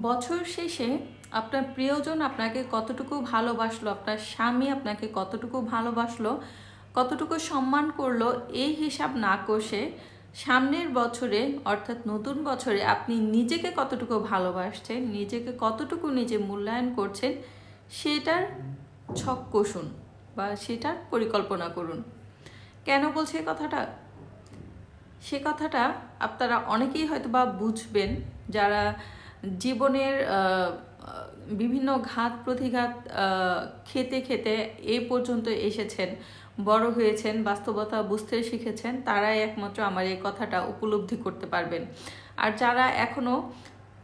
বছর শেষে আপনার প্রিয়জন আপনাকে কতটুকু ভালোবাসলো, আপনার স্বামী আপনাকে কতটুকু ভালোবাসলো, কতটুকু সম্মান করল, এই হিসাব না কষে সামনের বছরে, অর্থাৎ নতুন বছরে আপনি নিজেকে কতটুকু ভালোবাসছেন, নিজেকে কতটুকু নিজে মূল্যায়ন করছেন, সেটার ছক কষুন বা সেটার পরিকল্পনা করুন। কেন বলছে কথাটা? সে কথাটা আপনারা অনেকেই হয়তো বা বুঝবেন, যারা জীবনের বিভিন্ন ঘাত প্রতিঘাত খেতে খেতে এ পর্যন্ত এসেছেন, বড় হয়েছেন, বাস্তবতা বুঝতে শিখেছেন, তারাই একমাত্র আমার এই কথাটা উপলব্ধি করতে পারবেন। আর যারা এখনও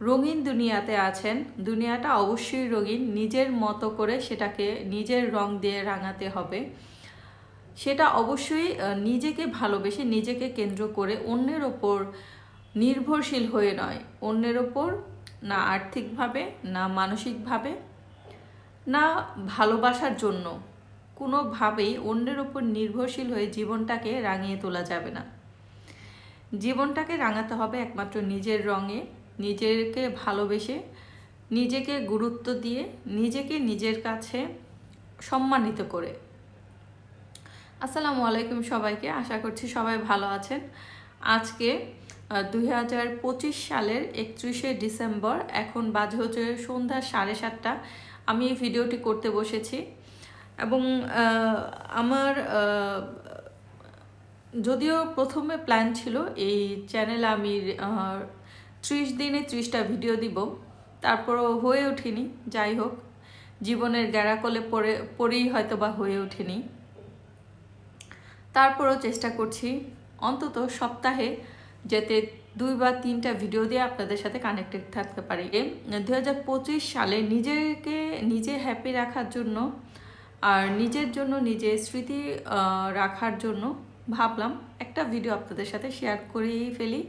রঙিন দুনিয়াতে আছেন, দুনিয়াটা অবশ্যই রঙিন, নিজের মতো করে সেটাকে নিজের রং দিয়ে রাঙাতে হবে। সেটা অবশ্যই নিজেকে ভালোবেসে নিজেকে কেন্দ্র করে অন্যের ওপর নির্ভরশীল হয়ে নয়, অন্যের ওপর না আর্থিকভাবে, না মানসিকভাবে, না ভালোবাসার জন্য। কোনোভাবেই অন্যের ওপর নির্ভরশীল হয়ে জীবনটাকে রাঙিয়ে তোলা যাবে না। জীবনটাকে রাঙাতে হবে একমাত্র নিজের রঙে, নিজেকে ভালোবেসে, নিজেকে গুরুত্ব দিয়ে, নিজেকে নিজের কাছে সম্মানিত করে। আসসালামু আলাইকুম সবাইকে, আশা করছি সবাই ভালো আছেন। আজকে দুই হাজার পঁচিশ সালের একত্রিশে ডিসেম্বর, এখন বাজে হচ্ছে সন্ধ্যা সাড়ে সাতটা। আমি এই ভিডিওটি করতে বসেছি। এবং আমার যদিও প্রথমে প্ল্যান ছিল এই চ্যানেলে আমি ত্রিশ দিনে ত্রিশটা ভিডিও দিব। তারপরও হয়ে ওঠেনি, যাই হোক। জীবনের গ্যারাকলে পড়ে পড়েই হয়তো বা হয়ে ওঠেনি। তারপরও চেষ্টা করছি। অন্তত সপ্তাহে যাতে দুই বা তিনটা ভিডিও দিয়ে আপনাদের সাথে কানেক্টেড থাকতে পারি। দু হাজার পঁচিশ সালে নিজেকে, নিজে হ্যাপি রাখার জন্য আর নিজের জন্য নিজে স্মৃতি রাখার জন্য ভাবলাম একটা ভিডিও আপনাদের সাথে শেয়ার করেই ফেলি।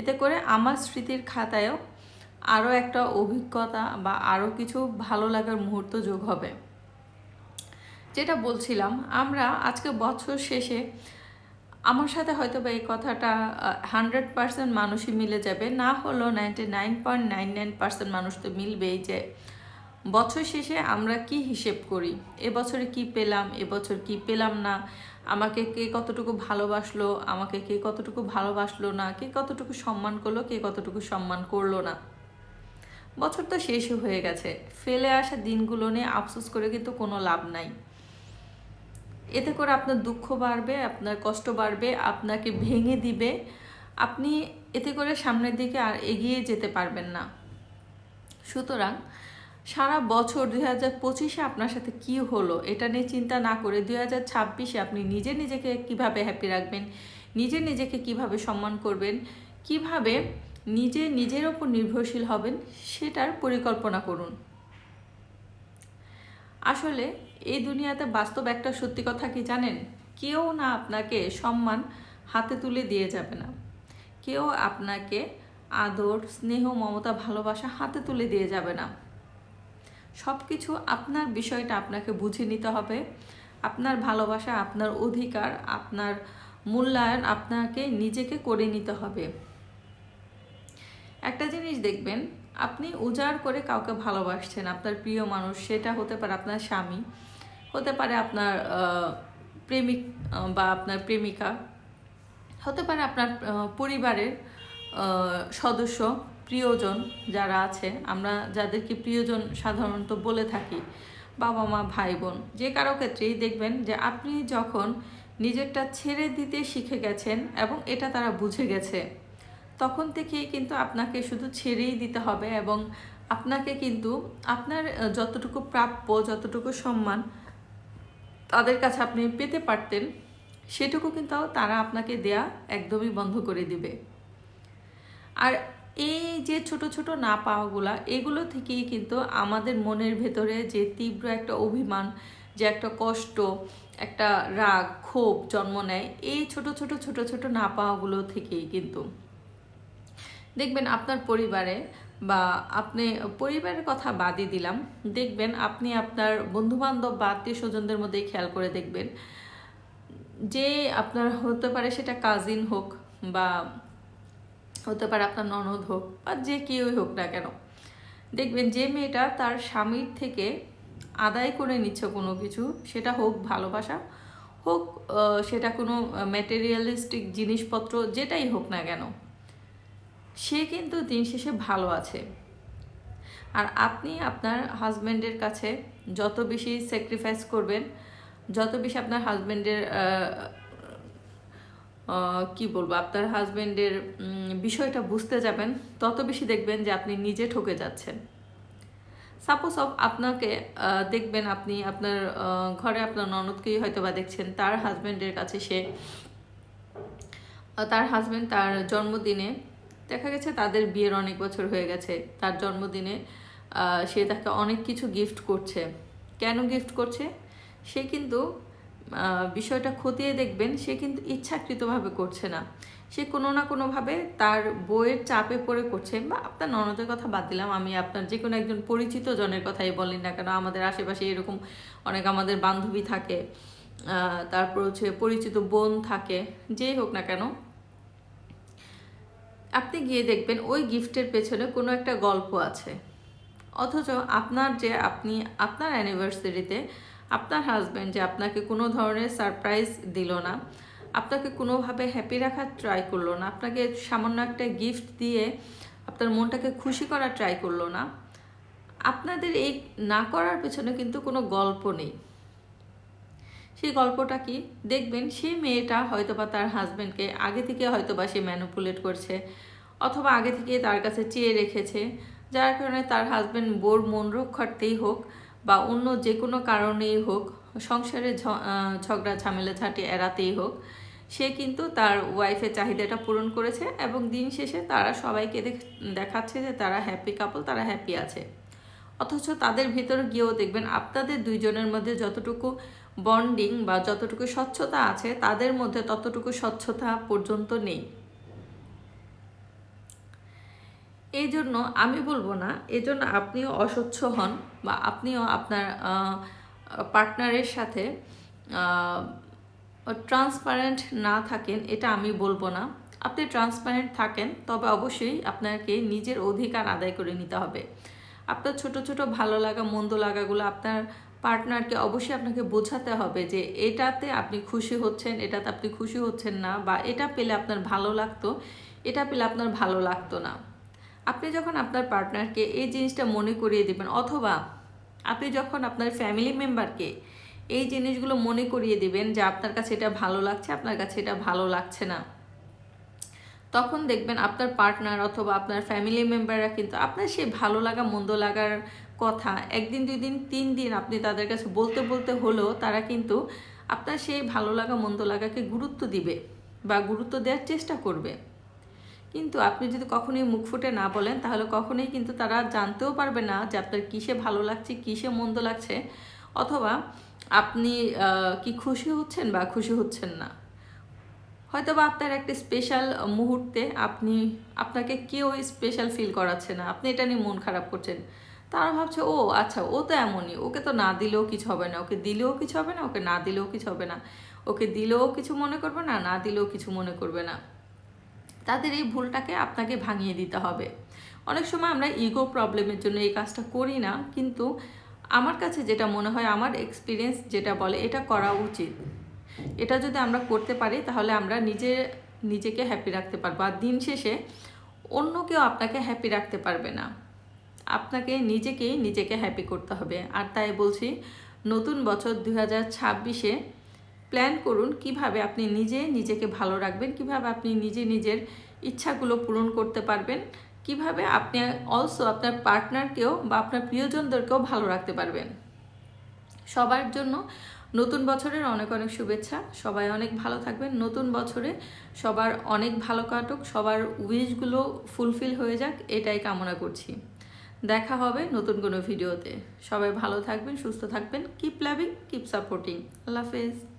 এতে করে আমার স্মৃতির খাতায়ও আরও একটা অভিজ্ঞতা বা আরও কিছু ভালো লাগার মুহূর্ত যোগ হবে। যেটা বলছিলাম, আমরা আজকে বছর শেষে আমার সাথে হয়তো বা এই কথাটা হান্ড্রেড পার্সেন্ট মানুষই মিলে যাবে। না হলেও ninety nine point nine nine percent মানুষ তো মিলবেই যে, বছর শেষে আমরা কি হিসেব করি? এবছরে কি পেলাম এবছর কি পেলাম না? আমাকে কে কতটুকু ভালোবাসলো? আমাকে কে কতটুকু ভালোবাসলো না? কে কতটুকু সম্মান করল? কে কতটুকু সম্মান করল না? বছর তো শেষই হয়ে গেছে। ফেলে আসা দিনগুলো নিয়ে আফসোস করে কিন্তু কোনো লাভ নাই। এতে করে আপনার দুঃখ বাড়বে, আপনার কষ্ট বাড়বে, আপনাকে ভেঙে দিবে। আপনি এতে করে সামনের দিকে আর এগিয়ে যেতে পারবেন না। সুতরাং সারা বছর দুই হাজার পঁচিশে আপনার সাথে কি হলো, এটা নিয়ে চিন্তা না করে দুই হাজার ছাব্বিশে আপনি নিজে নিজেকে কীভাবে হ্যাপি রাখবেন, নিজে নিজেকে কীভাবে সম্মান করবেন, কীভাবে নিজে নিজের ওপর নির্ভরশীল হবেন, সেটার পরিকল্পনা করুন। আসলে এই দুনিয়াতে বাস্তব একটা সত্যি কথা কি জানেন? কেউ না আপনাকে সম্মান হাতে তুলে দিয়ে যাবে না। কেউ আপনাকে আদর, স্নেহ, মমতা, ভালোবাসা হাতে তুলে দিয়ে যাবে না। সব কিছু আপনার বিষয়টা আপনাকে বুঝে নিতে হবে। আপনার ভালোবাসা, আপনার অধিকার, আপনার মূল্যায়ন আপনাকে নিজেকে করে নিতে হবে। একটা জিনিস দেখবেন আপনি উজাড় করে কাউকে ভালোবাসছেন, আপনার প্রিয় মানুষ, সেটা হতে পারে আপনার স্বামী, হতে পারে আপনার প্রেমিক বা আপনার প্রেমিকা, হতে পারে আপনার পরিবারের সদস্য, প্রিয়জন যারা আছে। আমরা যাদেরকে প্রিয়জন সাধারণত বলে থাকি, বাবা মা, ভাই বোন, যে কারও ক্ষেত্রেই দেখবেন যে আপনি যখন নিজেরটা ছেড়ে দিতে শিখে গেছেন এবং এটা তারা বুঝে গেছে তখন থেকেই কিন্তু আপনাকে শুধু ছেড়েই দিতে হবে এবং আপনাকে কিন্তু আপনার যতটুকু প্রাপ্য, যতটুকু সম্মান তাদের কাছে আপনি পেতে পারতেন, সেটুকু কিন্তু তারা আপনাকে দেয়া একদমই বন্ধ করে দিবে। আর এই যে ছোট ছোট না পাওয়াগুলা, এগুলো থেকেই কিন্তু আমাদের মনের ভেতরে যে তীব্র একটা অভিমান, যে একটা কষ্ট, একটা রাগ, ক্ষোভ জন্ম নেয়, এই ছোট ছোট ছোট ছোট না পাওয়াগুলো থেকেই কিন্তু। দেখবেন আপনার পরিবারে বা আপনি, পরিবারের কথা বাদই দিলাম। দেখবেন আপনি আপনার বন্ধুবান্ধব বা আত্মীয় স্বজনদের মধ্যেই খেয়াল করে দেখবেন যে আপনার হতে পারে সেটা কাজিন হোক বা হতে পারে আপনার ননদ হোক বা যে কেউই হোক না কেন। দেখবেন যে মেয়েটা তার স্বামীর থেকে আদায় করে নিচ্ছে কোনো কিছু, সেটা হোক ভালোবাসা, হোক সেটা কোনো ম্যাটেরিয়ালিস্টিক জিনিসপত্র যেটাই হোক না কেন। সে কিন্তু দিন শেষে ভালো আছে। আর আপনি আপনার হাজব্যান্ডের কাছে যত বেশি স্যাক্রিফাইস করবেন, যত বেশি আপনার হাজব্যান্ডের কি বলব, আপনার হাজব্যান্ডের বিষয়টা বুঝতে যাবেন, তত বেশি দেখবেন যে আপনি নিজে ঠকে যাচ্ছেন। সাপোজ অফ আপনাকে দেখবেন আপনি আপনার ঘরে আপনার ননদকেই হয়তো বা দেখছেন, তার হাজব্যান্ডের কাছে সে তার হাজব্যান্ড তার জন্মদিনে দেখা গেছে তাদের বিয়ের অনেক বছর হয়ে গেছে, তার জন্মদিনে সে তাকে অনেক কিছু গিফট করছে। কেন গিফট করছে? সে কিন্তু বিষয়টা খতিয়ে দেখবেন, সে কিন্তু ইচ্ছাকৃতভাবে করছে না। সে কোনো না কোনোভাবে তার বইয়ের চাপে পড়ে করছে বা আপনার ননদের কথা বাদ দিলাম, আমি আপনার যে কোনো একজন পরিচিত জনের কথাই বলেন না কেন, আমাদের আশেপাশে এরকম অনেক আমাদের বান্ধবী থাকে তারপর হচ্ছে পরিচিত বোন থাকে, যেই হোক না কেন আপনি গিয়ে দেখবেন ওই গিফটের পেছনে কোনো একটা গল্প আছে। অথচ আপনার যে আপনি, আপনার অ্যানিভার্সারিতে আপনার হাজব্যান্ড যে আপনাকে কোনো ধরনের সারপ্রাইজ দিল না, আপনাকে কোনোভাবে হ্যাপি রাখার ট্রাই করল না, আপনাকে সামান্য একটা গিফট দিয়ে আপনার মনটাকে খুশি করার ট্রাই করল না, আপনাদের এই না করার পেছনে কিন্তু কোনো গল্প নেই। সেই গল্পটা কি? দেখবেন সেই মেয়েটা হয়তোবা তার হাজব্যান্ডকে আগে থেকে হয়তোবা সে ম্যানুপুলেট করছে অথবা আগে থেকে তার কাছে চেয়ে রেখেছে। যার কারণে তার হাজব্যান্ড বোর মন রক্ষার্থেই হোক বা অন্য যে কোনো কারণেই হোক, সংসারে ঝগড়া, ঝামেলা, ঝাঁটি এড়াতেই হোক, সে কিন্তু তার ওয়াইফের চাহিদাটা পূরণ করেছে এবং দিন শেষে তারা সবাইকে দেখ- দেখাচ্ছে যে তারা হ্যাপি কাপল তারা হ্যাপি আছে। অথচ তাদের ভিতরে গিয়েও দেখবেন আপনাদের দুইজনের মধ্যে যতটুকু বন্ডিং বা যতটুকু স্বচ্ছতা আছে, তাদের মধ্যে ততটুকু স্বচ্ছতা পর্যন্ত নেই। এই জন্য আমি বলব না এই জন্য আপনিও অস্বচ্ছ হন বা আপনিও আপনার পার্টনারের সাথে ট্রান্সপারেন্ট না থাকেন, এটা আমি বলব না। আপনি ট্রান্সপারেন্ট থাকেন, তবে অবশ্যই আপনাকে নিজের অধিকার আদায় করে নিতে হবে। আপনার ছোট ছোট ভালো লাগা, মন্দ লাগাগুলো আপনার পার্টনারকে অবশ্যই আপনাকে বোঝাতে হবে যে এটাতে আপনি খুশি হচ্ছেন, এটাতে আপনি খুশি হচ্ছেন না বা এটা পেলে আপনার ভালো লাগতো, এটা পেলে আপনার ভালো লাগতো না। আপনি যখন আপনার পার্টনারকে এই জিনিসটা মনে করিয়ে দিবেন অথবা আপনি যখন আপনার ফ্যামিলি মেম্বারকে এই জিনিসগুলো মনে করিয়ে দিবেন যে আপনার কাছে এটা ভালো লাগছে, আপনার কাছে এটা ভালো লাগছে না, তখন দেখবেন আপনার পার্টনার অথবা আপনার ফ্যামিলি মেম্বাররা কিন্তু আপনার সেই ভালো লাগা, মন্দ লাগার কথা, একদিন, দুই দিন, তিন দিন আপনি তাদের কাছে বলতে বলতে হলেও তারা কিন্তু আপনার সেই ভালো লাগা, মন্দ লাগাকে গুরুত্ব দিবে বা গুরুত্ব দেওয়ার চেষ্টা করবে। কিন্তু আপনি যদি কখনোই মুখ ফুটে না বলেন, তাহলে কখনোই কিন্তু তারা জানতেও পারবে না যে আপনার কিসে ভালো লাগছে, কিসে মন্দ লাগছে, অথবা আপনি কি খুশি হচ্ছেন বা খুশি হচ্ছেন না। হয়তো বা আপনার একটা স্পেশাল মুহূর্তে আপনি, আপনাকে কেউ স্পেশাল ফিল করাচ্ছে না, আপনি এটা নিয়ে মন খারাপ করছেন। তারা ভাবছে, ও আচ্ছা ও তো এমনই। ওকে তো না দিলেও কিছু হবে না। ওকে দিলেও কিছু হবে না, ওকে না দিলেও কিছু হবে না। ওকে দিলেও কিছু মনে করবে না না দিলেও কিছু মনে করবে না। তাদের এই ভুলটাকে আপনাকে ভাঙিয়ে দিতে হবে। অনেক সময় আমরা ইগো প্রবলেমের জন্য এই কাজটা করি না, কিন্তু আমার কাছে যেটা মনে হয়, আমার এক্সপিরিয়েন্স যেটা বলে, এটা করা উচিত। এটা যদি আমরা করতে পারি, তাহলে আমরা নিজে, নিজেকে হ্যাপি রাখতে পারব। আর দিন শেষে অন্য কেউ আপনাকে হ্যাপি রাখতে পারবে না। আপনাকে নিজেকেই নিজেকে হ্যাপি করতে হবে। আর তাই বলছি, নতুন বছর দু হাজার ছাব্বিশে প্ল্যান করুন কীভাবে আপনি নিজে নিজেকে ভালো রাখবেন, কীভাবে আপনি নিজে নিজের ইচ্ছাগুলো পূরণ করতে পারবেন, কীভাবে আপনি অলসো আপনার পার্টনারকেও বা আপনার প্রিয়জনদেরকেও ভালো রাখতে পারবেন। সবার জন্য নতুন বছরের অনেক অনেক শুভেচ্ছা। সবাই অনেক ভালো থাকবেন। নতুন বছরে সবার অনেক ভালো কাটুক। সবার উইশগুলো ফুলফিল হয়ে যাক। এটাই কামনা করছি। দেখা হবে নতুন কোনো ভিডিওতে। সবাই ভালো থাকবেন, সুস্থ থাকবেন কিপ লাভিং কিপ সাপোর্টিং আল্লাহ হাফেজ।